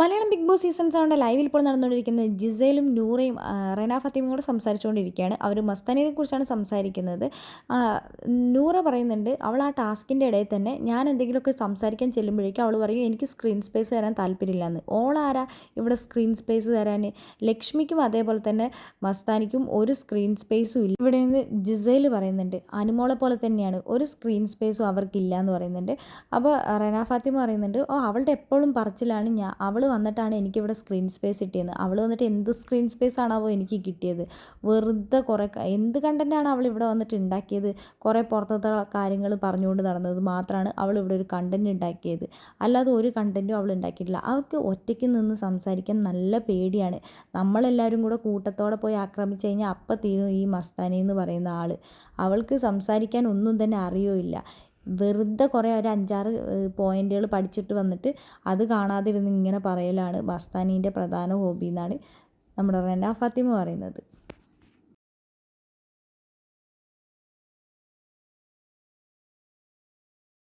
Malayalam big boss season സെവന്റെ ലൈവിൽ ഇപ്പോൾ നടന്നുകൊണ്ടിരിക്കുന്നത് ജിസയിലും നൂറയും റെന ഫത്തിമയും കൂടെ സംസാരിച്ചുകൊണ്ടിരിക്കുകയാണ്. അവർ മസ്താനിയെ കുറിച്ചാണ് സംസാരിക്കുന്നത്. നൂറ പറയുന്നുണ്ട് അവൾ ആ ടാസ്കിന്റെ ഇടയിൽ തന്നെ ഞാൻ എന്തെങ്കിലുമൊക്കെ സംസാരിക്കാൻ ചെല്ലുമ്പോഴേക്കും അവൾ പറയും എനിക്ക് സ്ക്രീൻ സ്പേസ് തരാൻ താല്പര്യമില്ല എന്ന് ഓളാരാ ഇവിടെ സ്ക്രീൻ സ്പേസ് തരാൻ? ലക്ഷ്മിക്കും അതേപോലെ തന്നെ മസ്താനിക്കും ഒരു സ്ക്രീൻ സ്പേസും ഇല്ല. ഇവിടെ നിന്ന് ജിസയിൽ പറയുന്നുണ്ട് അനുമോളെ പോലെ തന്നെയാണ് ഒരു സ്ക്രീൻ സ്പേസും അവർക്കില്ല എന്ന് പറയുന്നുണ്ട്. അപ്പോൾ റെന ഫാത്തിമ പറയുന്നുണ്ട് ഓ അവളുടെ എപ്പോഴും പറച്ചിലാണ് ഞാൻ അവൾ വന്നിട്ടാണ് എനിക്കിവിടെ സ്ക്രീൻ സ്പേസ് കിട്ടിയത്. അവൾ വന്നിട്ട് എന്ത് സ്ക്രീൻ സ്പേസ് ആണാവോ എനിക്ക് കിട്ടിയത്. വെറുതെ കുറേ എന്ത് കണ്ടന്റാണ് അവൾ ഇവിടെ വന്നിട്ട് ഉണ്ടാക്കിയത് കുറേ പുറത്തത്തെ കാര്യങ്ങൾ പറഞ്ഞുകൊണ്ട് നടന്നത് മാത്രമാണ് അവൾ ഇവിടെ ഒരു കണ്ടന്റ് ഉണ്ടാക്കിയത് അല്ലാതെ ഒരു കണ്ടന്റും അവൾ ഉണ്ടാക്കിയിട്ടില്ല അവൾക്ക് ഒറ്റയ്ക്ക് നിന്ന് സംസാരിക്കാൻ നല്ല പേടിയാണ്. നമ്മളെല്ലാവരും കൂടെ കൂട്ടത്തോടെ പോയി ആക്രമിച്ചു കഴിഞ്ഞാൽ അപ്പം തീരും ഈ മസ്താനി എന്ന് പറയുന്ന ആൾ അവൾക്ക് സംസാരിക്കാൻ ഒന്നും തന്നെ അറിയില്ല വെറുതെ കുറേ ഒരു അഞ്ചാറ് പോയിന്റുകൾ പഠിച്ചിട്ട് വന്നിട്ട് അത് കാണാതിരുന്ന് ഇങ്ങനെ പറയലാണ് മസ്താനീന്റെ പ്രധാന ഹോബി എന്നാണ് നമ്മുടെ റെന ഫാത്തിമ പറയുന്നത്.